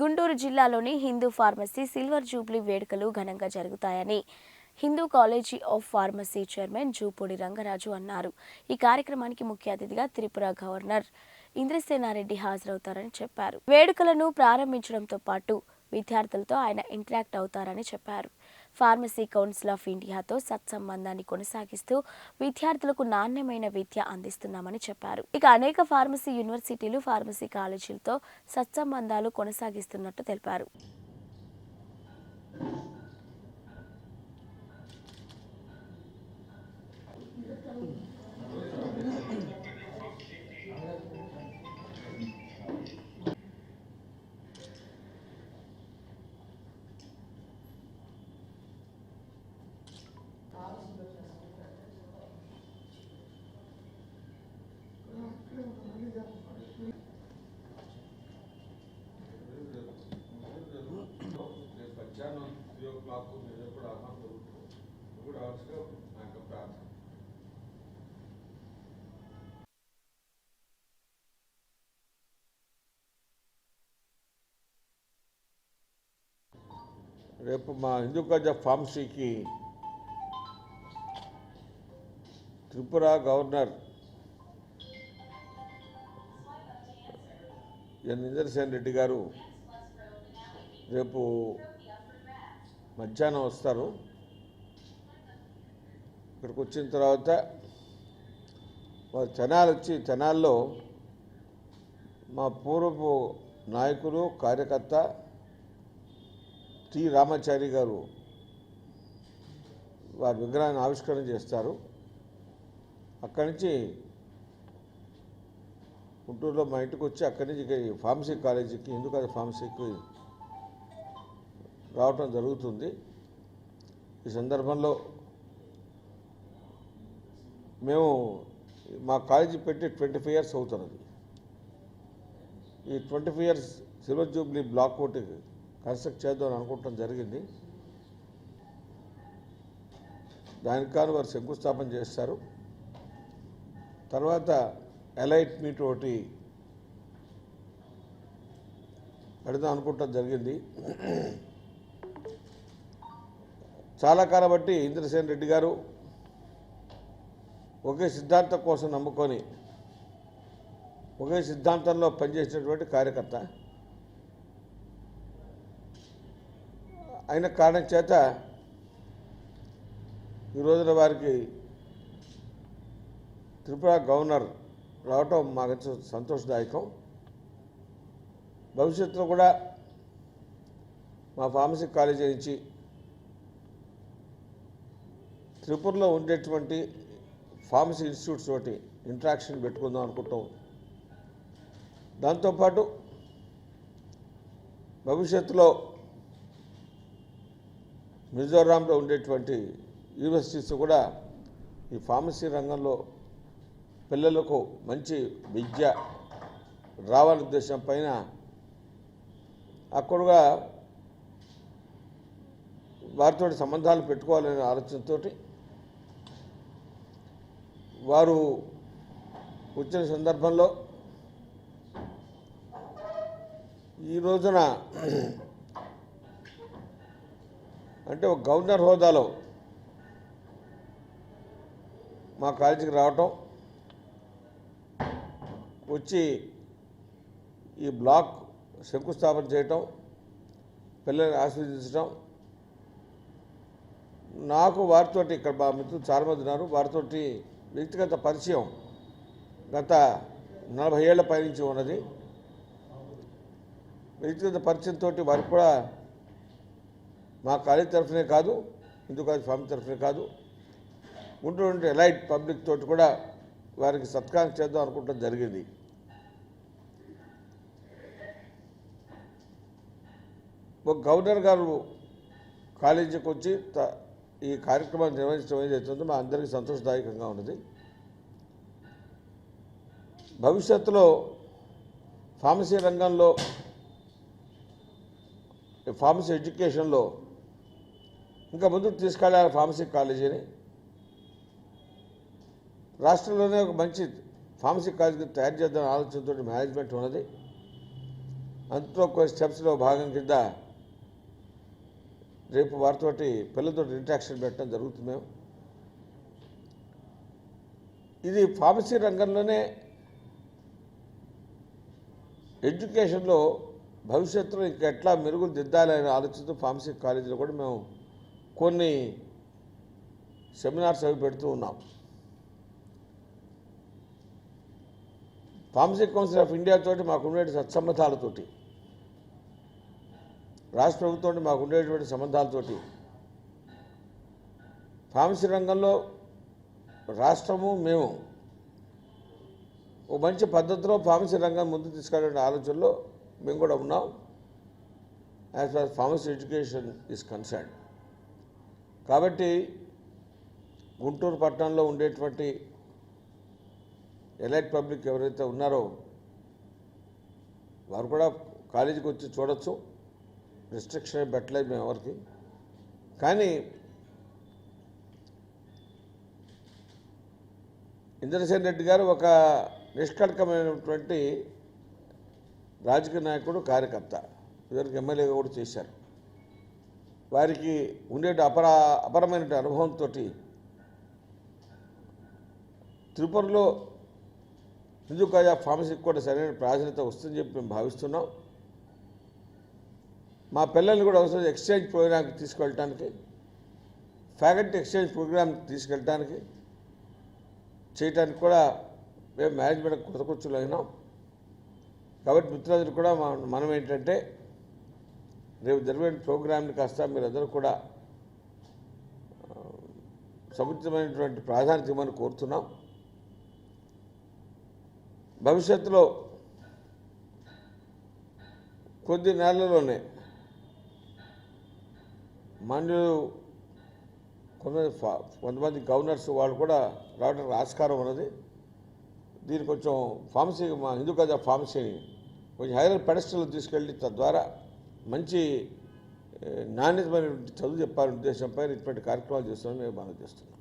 గుంటూరు జిల్లాలోని Hindu pharmacy silver Jubilee వేడుకలు ఘనంగా జరుగుతాయని Hindu college of pharmacy chairman Jupudi Rangaraju అన్నారు. ఈ కార్యక్రమానికి ముఖ్య అతిథిగా త్రిపుర గవర్నర్ ఇంద్రసేనారెడ్డి హాజరవుతారని చెప్పారు. వేడుకలను ప్రారంభించడంతో పాటు విద్యార్థులతో ఆయన ఇంటరాక్ట్ అవుతారని చెప్పారు. ఫార్మసీ కౌన్సిల్ ఆఫ్ ఇండియాతో సత్సంబంధాన్ని కొనసాగిస్తూ విద్యార్థులకు నాణ్యమైన విద్య అందిస్తున్నామని చెప్పారు. ఇక అనేక ఫార్మసీ యూనివర్సిటీలు ఫార్మసీ కాలేజీలతో సత్సంబంధాలు కొనసాగిస్తున్నట్టు తెలిపారు. రేపు మా హిందూ కాలేజ్ ఆఫ్ ఫార్మసీకి త్రిపుర గవర్నర్ ఎన్ ఇంద్రసేన్ రెడ్డి గారు రేపు మధ్యాహ్నం వస్తారు. ఇక్కడికి వచ్చిన తర్వాత వారు తెనాలు వచ్చి తెనాల్లో మా పూర్వపు నాయకులు కార్యకర్త టి రామాచారి గారు వారి విగ్రహాన్ని ఆవిష్కరణ చేస్తారు. అక్కడి నుంచి గుంటూరులో మా ఇంటికి వచ్చి అక్కడి నుంచి ఇక ఫార్మసీ కాలేజీకి ఎందుకు అది ఫార్మసీకి రావటం జరుగుతుంది. ఈ సందర్భంలో మేము మా కాలేజీ పెట్టి ట్వంటీ ఫైవ్ ఇయర్స్ అవుతున్నది. ఈ twenty five years silver jubilee block ఒకటి కన్స్ట్రక్ట్ చేద్దామని అనుకుంటాం జరిగింది. దానికి కాను వారు శంకుస్థాపన చేస్తారు. తర్వాత ఎలైట్ మీట్ ఒకటి పెడదాం అనుకుంటాం జరిగింది. చాలా కాలం బట్టి ఇంద్రసేన్ రెడ్డి గారు ఒకే సిద్ధాంతం కోసం నమ్ముకొని ఒకే సిద్ధాంతంలో పనిచేసినటువంటి కార్యకర్త. అయిన కారణం చేత ఈ రోజున వారికి త్రిపుర గవర్నర్ రావటం మాకు సంతోషదాయకం. భవిష్యత్తులో కూడా మా ఫార్మసీ కాలేజీ నుంచి త్రిపురలో ఉండేటువంటి ఫార్మసీ ఇన్స్టిట్యూట్స్ తోటి ఇంట్రాక్షన్ పెట్టుకుందాం అనుకుంటాం. దాంతోపాటు భవిష్యత్తులో మిజోరాంలో ఉండేటువంటి యూనివర్సిటీస్ కూడా ఈ ఫార్మసీ రంగంలో పిల్లలకు మంచి విద్య రావాలనే ఉద్దేశం పైన అక్కడుగా వారితో సంబంధాలు పెట్టుకోవాలనే ఆలోచనతో వారు వచ్చిన సందర్భంలో ఈ రోజున అంటే ఒక గవర్నర్ హోదాలో మా కాలేజీకి రావటం వచ్చి ఈ బ్లాక్ శంకుస్థాపన చేయటం పిల్లల్ని ఆస్వాదించడం నాకు వారితోటి ఇక్కడ మా మిత్రులు చాలామంది ఉన్నారు. వారితో వ్యక్తిగత పరిచయం గత నలభై ఏళ్ళ పైనుంచి ఉన్నది. వ్యక్తిగత పరిచయంతో వారికి కూడా మా కాలేజ్ తరఫునే కాదు హిందూ కాలేజ్ ఫామ్ తరఫునే కాదు. గుంటూరు ఎలైట్ పబ్లిక్ తోటి కూడా వారికి సత్కారం చేద్దాం అనుకుంటే జరిగింది. ఒక గవర్నర్ గారు కాలేజీకి వచ్చి త- ఈ కార్యక్రమాన్ని నిర్వహించడం ఏదైతుందో మా అందరికీ సంతోషదాయకంగా ఉన్నది. భవిష్యత్తులో ఫార్మసీ రంగంలో ఫార్మసీ ఎడ్యుకేషన్లో ఇంకా ముందుకు తీసుకెళ్ళాలి ఫార్మసీ కాలేజీని. రాష్ట్రంలోనే ఒక మంచి ఫార్మసీ కాలేజీ తయారు చేద్దాం ఆలోచనతో మేనేజ్మెంట్ ఉన్నది. అందులో కొన్ని స్టెప్స్లో భాగం కింద రేపు వారితోటి పిల్లలతో ఇంట్రాక్షన్ పెట్టడం జరుగుతుంది మేము ఇది ఫార్మసీ రంగంలోనే ఎడ్యుకేషన్లో భవిష్యత్తులో ఇంకా ఎట్లా మెరుగులు దిద్దాలనే ఆలోచనతో ఫార్మసీ కాలేజీలో కూడా మేము కొన్ని సెమినార్స్ అవి పెడుతూ ఉన్నాం. ఫార్మసీ కౌన్సిల్ ఆఫ్ ఇండియా తోటి మాకు సత్సంబంధాలతోటి రాష్ట్ర ప్రభుత్వం మాకు ఉండేటువంటి సంబంధాలతోటి ఫార్మసీ రంగంలో రాష్ట్రము మేము ఒక మంచి పద్ధతిలో ఫార్మసీ రంగం ముందు తీసుకెళ్ళే ఆలోచనలో మేము కూడా ఉన్నాం. As far pharmacy education is concern కాబట్టి గుంటూరు పట్టణంలో ఉండేటువంటి ఎలైట్ పబ్లిక్ ఎవరైతే ఉన్నారో వారు కూడా కాలేజీకి వచ్చి చూడొచ్చు. రిస్ట్రిక్షన్ ఏం పెట్టలేదు మేము ఎవరికి. కానీ ఇంద్రసేన్ రెడ్డి గారు ఒక నిష్కటకమైనటువంటి రాజకీయ నాయకుడు కార్యకర్త. ఇద్దరికి ఎమ్మెల్యేగా కూడా చేశారు. వారికి ఉండే అపర అపరమైన అనుభవంతో తిరుపతిలో హిందూ ఫార్మసీకి కూడా సరైన ప్రాధాన్యత వస్తుందని చెప్పి మేము భావిస్తున్నాం. మా పిల్లల్ని కూడా అవసరం ఎక్స్చేంజ్ ప్రోగ్రామ్కి తీసుకెళ్ళటానికి ఫ్యాకల్టీ ఎక్స్చేంజ్ ప్రోగ్రామ్ తీసుకెళ్ళటానికి చేయటానికి కూడా మేము మేనేజ్మెంట్ కృతకృత్యులు అయినాం. కాబట్టి మిత్రులందరూ కూడా మనం ఏంటంటే రేపు జరిగే ప్రోగ్రామ్ని కాస్త మీరందరూ కూడా సముచితమైనటువంటి ప్రాధాన్యత ఇవ్వమని కోరుతున్నాం. భవిష్యత్తులో కొద్ది నెలల్లోనే మాన్యులు కొంతమంది ఫా- కొంతమంది గవర్నర్స్ వాళ్ళు కూడా రావడానికి ఆస్కారం ఉన్నది. దీన్ని కొంచెం ఫార్మసీ మా హిందూ కాలేజ్ ఫార్మసీని కొంచెం హైయర్ పెడస్టల్ తీసుకెళ్ళి తద్వారా మంచి నాణ్యతమైనటువంటి చదువు చెప్పాలనే ఉద్దేశంపై ఇటువంటి కార్యక్రమాలు చేస్తున్నామని మేము మనం చేస్తున్నాం